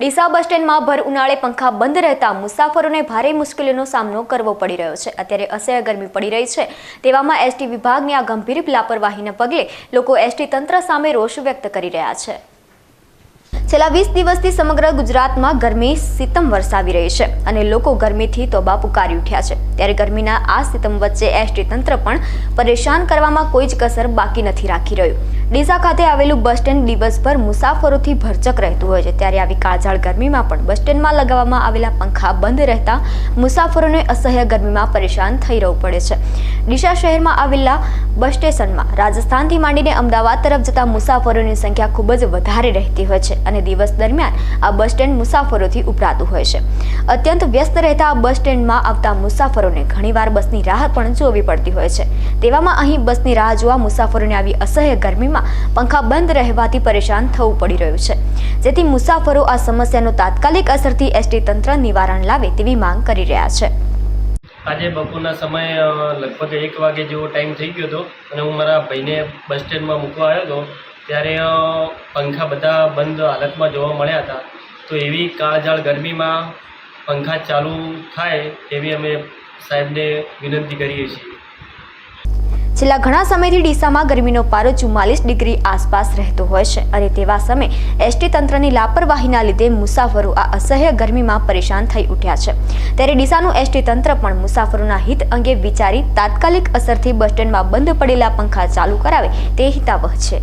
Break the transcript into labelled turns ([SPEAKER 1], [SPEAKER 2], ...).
[SPEAKER 1] ડીસા બસ સ્ટેન્ડમાં ભર ઉનાળે પંખા બંધ રહેતા મુસાફરોને ભારે મુશ્કેલીનો સામનો કરવો પડી રહ્યો છે. અત્યારે અસહ્ય ગરમી પડી રહી છે. તેવામાં એસટી વિભાગની આ ગંભીર લાપરવાહીને પગલે લોકો એસટી તંત્ર સામે રોષ વ્યક્ત કરી રહ્યા છે. છેલ્લા વીસ દિવસથી સમગ્ર ગુજરાતમાં ગરમી સિતમ વરસાવી રહી છે અને લોકો ગરમીથી તોબા પુકારી ઉઠ્યા છે. ત્યારે ગરમીના આ સિતમ વચ્ચે એસટી તંત્ર પણ પરેશાન કરવામાં કોઈ જ કસર બાકી નથી રાખી રહ્યું. ડીસા ખાતે આવેલું બસ સ્ટેન્ડ દિવસભર મુસાફરોથી ભરચક રહેતું હોય છે. ત્યારે આવી કાળઝાળ ગરમીમાં પણ બસ સ્ટેન્ડમાં લગાવવામાં આવેલા પંખા બંધ રહેતા મુસાફરોને અસહ્ય ગરમીમાં પરેશાન થઈ રહેવું પડે છે. ડીસા શહેરમાં આવેલા બસ સ્ટેશનમાં. રાજસ્થાનથી માંડીને અમદાવાદ તરફ જતા મુસાફરોની સંખ્યા ખૂબ જ વધારે રહેતી હોય છે અને દિવસ દરમિયાન આ બસ સ્ટેન્ડ મુસાફરોથી ઉભરાતું હોય છે. અત્યંત વ્યસ્ત રહેતા આ બસ સ્ટેન્ડમાં આવતા મુસાફરોને ઘણીવાર બસની રાહ પણ જોવી પડતી હોય છે. તેવામાં અહીં બસની રાહ જોવા મુસાફરોને આવી અસહ્ય ગરમીમાં પંખા બંધ રહેવાથી પરેશાન થવું પડી રહ્યું છે. જેથી મુસાફરો આ સમસ્યાનો તાત્કાલિક અસરથી એસટી તંત્ર નિવારણ લાવે તેવી માંગ કરી રહ્યા છે.
[SPEAKER 2] આજે બપોરના સમયે લગભગ એક વાગે જેવો ટાઈમ થઈ ગયો હતો અને હું મારા ભાઈને બસ સ્ટેન્ડમાં મૂકવા આવ્યો હતો. ત્યારે પંખા બધા બંધ હાલતમાં જોવા મળ્યા હતા. તો એવી કાળઝાળ ગરમીમાં પંખા ચાલુ થાય એવી અમે સાહેબને વિનંતી કરીએ છીએ.
[SPEAKER 1] છેલ્લા ઘણા સમયથી ડીસામાં ગરમીનો પારો ચુમ્માલીસ ડિગ્રી આસપાસ રહેતો હોય છે અને તેવા સમયે એસટી તંત્રની લાપરવાહીના લીધે મુસાફરો આ અસહ્ય ગરમીમાં પરેશાન થઈ ઉઠ્યા છે. ત્યારે ડીસાનું એસટી તંત્ર પણ મુસાફરોના હિત અંગે વિચારી તાત્કાલિક અસરથી બસ સ્ટેન્ડમાં બંધ પડેલા પંખા ચાલુ કરાવે તે હિતાવહ છે.